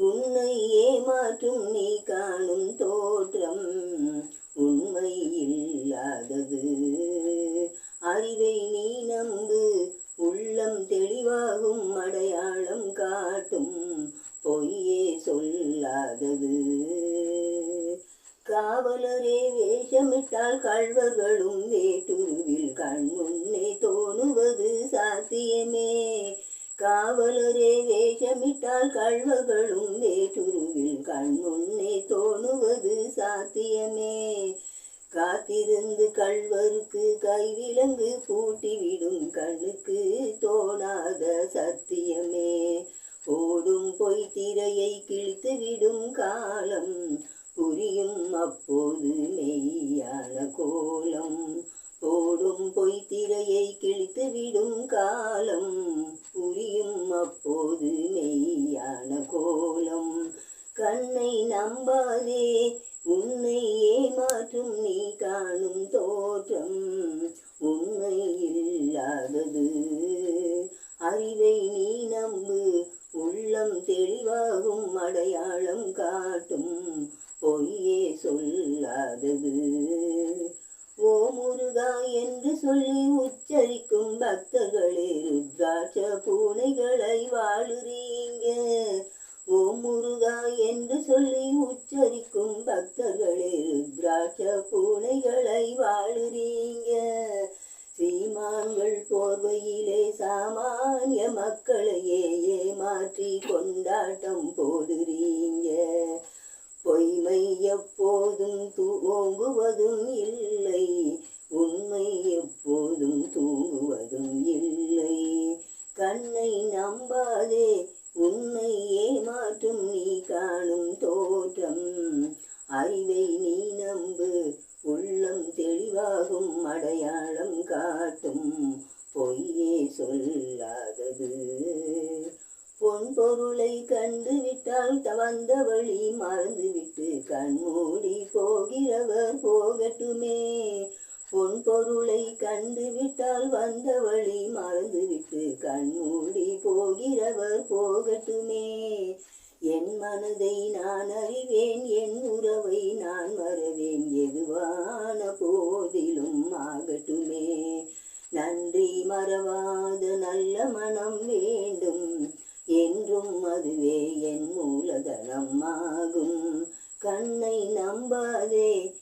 உன்னை ஏமாற்றும் நீ காணும் தோற்றம் உண்மை இல்லாதது அறிவை நீ நம்பு உள்ளம் தெளிவாகும் அடையாளம் காட்டும் பொய்யே சொல்லாதது. காவலரே வேஷமிட்டால் கள்வர்களும் வேட்டுருவில் கண்முன்னே தோணுவது சாத்தியமே. காவலரே வேஷமிட்டால் கள்வர்களும் வேற்றுருவில் கண்முன்னே தோணுவது சாத்தியமே. காத்திருந்து கள்வருக்கு கைவிலங்கு பூட்டிவிடும் கண்ணுக்கு தோணாத சத்தியமே. ஓடும் பொய் திரையை கிழித்துவிடும் காலம் புரியும் அப்போது மெய்யான கோலம். ஓடும் பொய் திரையை கிழித்துவிடும் காலம் அப்போது மெய்யான கோலம். கண்ணை நம்பாதே உன்னை ஏமாற்றும் நீ காணும் தோற்றம். உண்மை இல்லாதது. அறிவை நீ நம்பு உள்ளம் தெளிவாகும் அடையாளம் காட்டும். பொய்யே சொல்லாதது. ஓ முருகா என்று சொல்லி உச்சரிக்கும் பக்தர்களே பூனைகளை வாழுறீங்க. ஓ முருகா என்று சொல்லி உச்சரிக்கும் பக்தர்களே ருத்ராட்ச பூனைகளை வாழுறீங்க. சீமான்கள் போர்வையிலே சாமானிய மக்களையே ஏமாற்றி கொண்டாட்டம் போடுறீங்க. பொய்மை எப்போதும் தூங்குவதும் இல்லை. நம்பாதே உன்னை ஏமாற்றும் நீ காணும் தோற்றம். அறிவை நீ நம்பு உள்ளம் தெளிவாகும் அடையாளம் காட்டும். பொய்யே சொல்லாதது. பொன் பொருளை கண்டு விட்டால் வந்த வழி மறந்துவிட்டு கண்மூடி போகிறவர் போகட்டுமே. பொன் பொருளை கண்டு விட்டால் வந்த வழி மறந்துவிட்டு கண்மூடி நான் அறிவேன் என் உறவை நான் மறவேன் எதுவான போதிலும் ஆகட்டுமே. நன்றி மறவாத நல்ல மனம் வேண்டும். என்றும் அதுவே என் மூலதனம் ஆகும் கண்ணை நம்பாதே